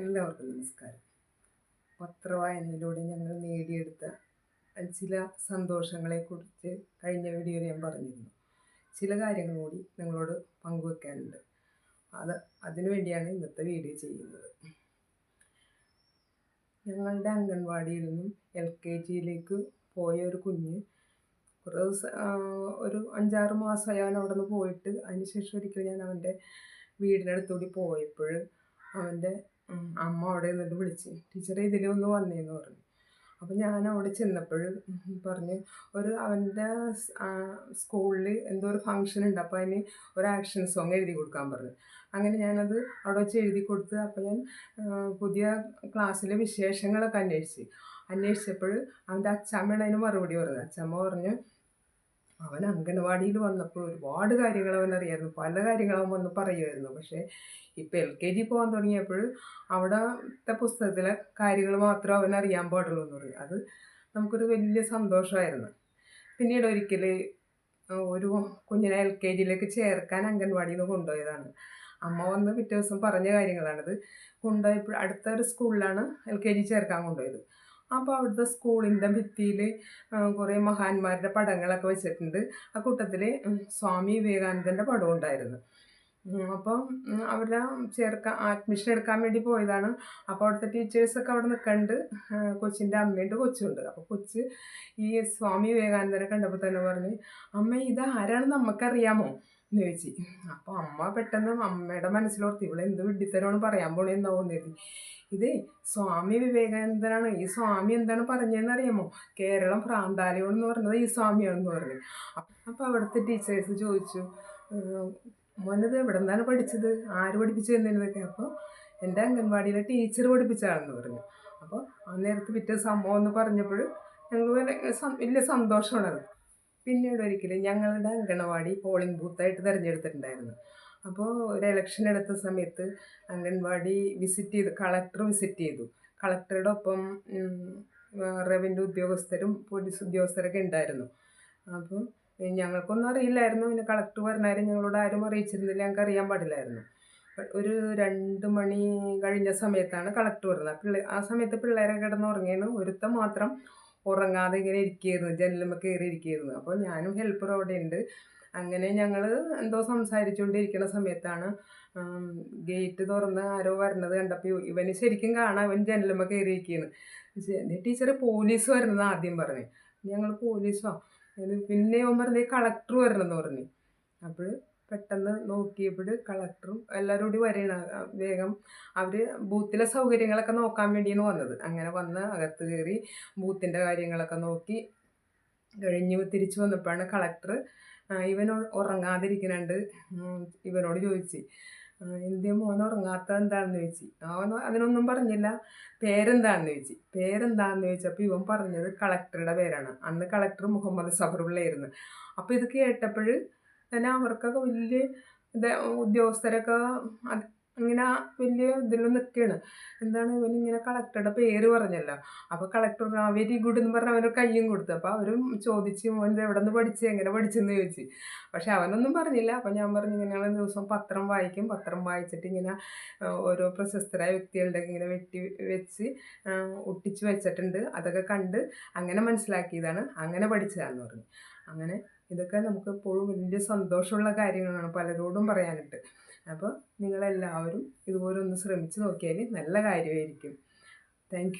എല്ലാവർക്കും നമസ്കാരം. പത്രവായനയിലൂടെ ഞങ്ങൾ നേടിയെടുത്ത ചില സന്തോഷങ്ങളെക്കുറിച്ച് കഴിഞ്ഞ വീഡിയോയിൽ ഞാൻ പറഞ്ഞിരുന്നു. ചില കാര്യങ്ങൾ കൂടി നിങ്ങളോട് പങ്കുവെക്കാനുണ്ട്. അത് അതിനുവേണ്ടിയാണ് ഇന്നത്തെ വീഡിയോ ചെയ്യുന്നത്. ഞങ്ങളുടെ അംഗൻവാടിയിൽ നിന്നും എൽ കെ ജിയിലേക്ക് പോയ ഒരു കുഞ്ഞ് കുറേ ഒരു അഞ്ചാറ് മാസമായി അവൻ അവിടെ നിന്ന് പോയിട്ട് അതിന് ഒരിക്കൽ ഞാൻ അവന്റെ വീടിനടുത്തുകൂടി പോയപ്പോൾ അവന്റെ അമ്മ അവിടെ നിന്നിട്ട് വിളിച്ച് ടീച്ചറെ ഇതിലൊന്ന് വന്നേന്ന് പറഞ്ഞു. അപ്പോൾ ഞാൻ അവിടെ ചെന്നപ്പോൾ പറഞ്ഞ് ഒരു അവന്റെ സ്കൂളിൽ എന്തോ ഒരു ഫങ്ഷൻ ഉണ്ട് അപ്പോൾ അതിന് ഒരു ആക്ഷൻ സോങ് എഴുതി കൊടുക്കാൻ പറഞ്ഞു. അങ്ങനെ ഞാനത് അവിടെ വെച്ച് എഴുതി കൊടുത്ത് അപ്പോൾ ഞാൻ പുതിയ ക്ലാസ്സിലെ വിശേഷങ്ങളൊക്കെ അന്വേഷിച്ച്. അന്വേഷിച്ചപ്പോൾ അവന്റെ അച്ഛമ്മയാണ് അതിന് മറുപടി പറഞ്ഞത്. അച്ഛമ്മ പറഞ്ഞു അവൻ അംഗനവാടിയിൽ വന്നപ്പോൾ ഒരുപാട് കാര്യങ്ങൾ അവൻ അറിയായിരുന്നു. പല കാര്യങ്ങളും അവൻ വന്ന് പറയുമായിരുന്നു. പക്ഷേ ഇപ്പോൾ എൽ കെ ജി പോകാൻ തുടങ്ങിയപ്പോൾ അവിടുത്തെ പുസ്തകത്തിലെ കാര്യങ്ങൾ മാത്രം അവൻ അറിയാൻ പാടുള്ളൂ എന്ന് പറയും അത് നമുക്കൊരു വലിയ സന്തോഷമായിരുന്നു. പിന്നീട് ഒരിക്കൽ ഒരു കുഞ്ഞിനെ എൽ കെ ജിയിലേക്ക് ചേർക്കാൻ അംഗൻവാടിയിൽ നിന്ന് കൊണ്ടുപോയതാണ്. അമ്മ വന്ന് പിറ്റേ ദിവസം പറഞ്ഞ കാര്യങ്ങളാണിത്. കൊണ്ടുപോയപ്പോൾ അടുത്തൊരു സ്കൂളിലാണ് എൽ കെ ജി ചേർക്കാൻ കൊണ്ടുപോയത്. അപ്പോൾ അവിടുത്തെ സ്കൂളിന്റെ ഭിത്തിയിൽ കുറേ മഹാന്മാരുടെ പടങ്ങളൊക്കെ വെച്ചിട്ടുണ്ട്. ആ കൂട്ടത്തിൽ സ്വാമി വിവേകാനന്ദന്റെ പടം ഉണ്ടായിരുന്നു. അപ്പം അവരുടെ ചേർക്കാൻ അഡ്മിഷൻ എടുക്കാൻ വേണ്ടി പോയതാണ്. അപ്പോൾ അവിടുത്തെ ടീച്ചേഴ്സൊക്കെ അവിടെ നിൽക്കുന്നുണ്ട് കൊച്ചിന്റെ അമ്മയുണ്ട് കൊച്ചുണ്ട്. അപ്പോൾ കൊച്ച് ഈ സ്വാമി വിവേകാനന്ദനെ കണ്ടപ്പോൾ തന്നെ പറഞ്ഞ് അമ്മ ഇത് ആരാണ് നമുക്കറിയാമോ എന്ന് ചോദിച്ചു. അപ്പോൾ അമ്മ പെട്ടെന്ന് അമ്മയുടെ മനസ്സിലോർത്തി ഇവിടെ എന്ത് വിഡ്ഢിത്തരമാണ് പറയാൻ പോണേന്നാവും കരുതി. ഇതേ സ്വാമി വിവേകാനന്ദനാണ്. ഈ സ്വാമി എന്താണ് പറഞ്ഞതെന്ന് അറിയാമോ കേരളം പ്രാന്താലയം എന്ന് പറഞ്ഞത് ഈ സ്വാമിയാണെന്ന് പറഞ്ഞു അപ്പോൾ അവിടുത്തെ ടീച്ചേഴ്സ് ചോദിച്ചു മോനത് എവിടെ നിന്നാണ് പഠിച്ചത്? ആര് പഠിപ്പിച്ചു തന്നതൊക്കെ അപ്പോൾ എന്റെ അംഗൻവാടിയിലെ ടീച്ചർ പഠിപ്പിച്ചാണെന്ന് പറഞ്ഞു. അപ്പോൾ ആ നേരത്ത് പിറ്റേ സംഭവം എന്ന് പറഞ്ഞപ്പോൾ ഞങ്ങൾ വലിയ സന്തോഷമാണത്. പിന്നീട് ഒരിക്കലും ഞങ്ങളുടെ അംഗനവാടി പോളിംഗ് ബൂത്തായിട്ട് തിരഞ്ഞെടുത്തിട്ടുണ്ടായിരുന്നു. അപ്പോൾ ഒരു ഇലക്ഷൻ എടുത്ത സമയത്ത് അംഗൻവാടി വിസിറ്റ് ചെയ്തു കളക്ടർ വിസിറ്റ് ചെയ്തു. കളക്ടറുടെ ഒപ്പം റവന്യൂ ഉദ്യോഗസ്ഥരും പോലീസ് ഉദ്യോഗസ്ഥരൊക്കെ ഉണ്ടായിരുന്നു അപ്പം ഞങ്ങൾക്കൊന്നും അറിയില്ലായിരുന്നു. പിന്നെ കളക്ടർ പറഞ്ഞാലും ഞങ്ങളോട് ആരും അറിയിച്ചിരുന്നില്ല. ഞങ്ങൾക്ക് അറിയാൻ പാടില്ലായിരുന്നു. ഒരു രണ്ട് മണി കഴിഞ്ഞ സമയത്താണ് കളക്ടർ വരുന്നത് പിള്ളേ ആ സമയത്ത് പിള്ളേരെ കിടന്ന് ഉറങ്ങിയാണ് ഒരുത്തം മാത്രം ഉറങ്ങാതെ ഇങ്ങനെ ഇരിക്കുകയായിരുന്നു ജനലുമ്മ കയറി ഇരിക്കുകയായിരുന്നു അപ്പോൾ ഞാനും ഹെൽപ്പർ അവിടെ ഉണ്ട് അങ്ങനെ ഞങ്ങൾ എന്തോ സംസാരിച്ചുകൊണ്ടിരിക്കുന്ന സമയത്താണ് ഗേറ്റ് തുറന്ന് ആരോ വരണത് കണ്ടപ്പോൾ ഇവന് ശരിക്കും കാണാൻ ഇവൻ ജനലുമ്മ കയറിയിരിക്കുന്നു ഇരിക്കുകയാണ് ടീച്ചർ പോലീസ് വരുന്നത് ആദ്യം പറഞ്ഞു. ഞങ്ങൾ പോലീസോ പിന്നെ ഓൻ പറഞ്ഞേ കളക്ടർ വരണമെന്ന് പറഞ്ഞു. അപ്പോൾ പെട്ടെന്ന് നോക്കിയപ്പോൾ കളക്ടറും എല്ലാവരും കൂടി വരണ. വേഗം അവർ ബൂത്തിലെ സൗകര്യങ്ങളൊക്കെ നോക്കാൻ വേണ്ടിയാണ് വന്നത്. അങ്ങനെ വന്ന് അകത്ത് കയറി ബൂത്തിന്റെ കാര്യങ്ങളൊക്കെ നോക്കി കഴിഞ്ഞ് തിരിച്ചു വന്നപ്പോഴാണ് കളക്ടർ ഇവൻ ഉറങ്ങാതിരിക്കുന്നുണ്ട്. ഇവനോട് ചോദിച്ചു. എന്റെ മോൻ ഉറങ്ങാത്ത എന്താണെന്ന് ചോദിച്ചു. അവൻ അതിനൊന്നും പറഞ്ഞില്ല. പേരെന്താണെന്ന് ചോദിച്ചു. പേരെന്താണെന്ന് ചോദിച്ചപ്പോൾ ഇവൻ പറഞ്ഞത് കളക്ടറുടെ പേരാണ്. അന്ന് കളക്ടർ മുഹമ്മദ് സബറുള്ളായിരുന്നു അപ്പോൾ ഇത് കേട്ടപ്പോൾ തന്നെ അവർക്കൊക്കെ വലിയ ഉദ്യോഗസ്ഥരൊക്കെ ഇങ്ങനെ വലിയ ഇതിൽ നിൽക്കുകയാണ് എന്താണ് ഇവൻ ഇങ്ങനെ കളക്ടറുടെ പേര് പറഞ്ഞല്ലോ. അപ്പോൾ കളക്ടർ ആ വെരി ഗുഡ് എന്ന് പറഞ്ഞ് അവനൊരു കയ്യും കൊടുത്തു. അപ്പോൾ അവരും ചോദിച്ച് മോൻ എവിടെ നിന്ന് പഠിച്ച്? എങ്ങനെ പഠിച്ചെന്ന് ചോദിച്ചു. പക്ഷെ അവനൊന്നും പറഞ്ഞില്ല. അപ്പോൾ ഞാൻ പറഞ്ഞു ഇങ്ങനെയുള്ള ദിവസം പത്രം വായിക്കും. പത്രം വായിച്ചിട്ട് ഇങ്ങനെ ഓരോ പ്രശസ്തരായ വ്യക്തികളുടെ ഇങ്ങനെ വെട്ടി വെച്ച് ഒട്ടിച്ച് വെച്ചിട്ടുണ്ട്. അതൊക്കെ കണ്ട് അങ്ങനെ മനസ്സിലാക്കിയതാണ്. അങ്ങനെ പഠിച്ചതാണെന്ന് പറഞ്ഞു. അങ്ങനെ ഇതൊക്കെ നമുക്ക് എപ്പോഴും വലിയ സന്തോഷമുള്ള കാര്യങ്ങളാണ് പലരോടും പറയാനായിട്ട് അപ്പോൾ നിങ്ങളെല്ലാവരും ഇതുപോലെ ഒന്ന് ശ്രമിച്ച് നോക്കിയാൽ നല്ല കാര്യമായിരിക്കും. താങ്ക്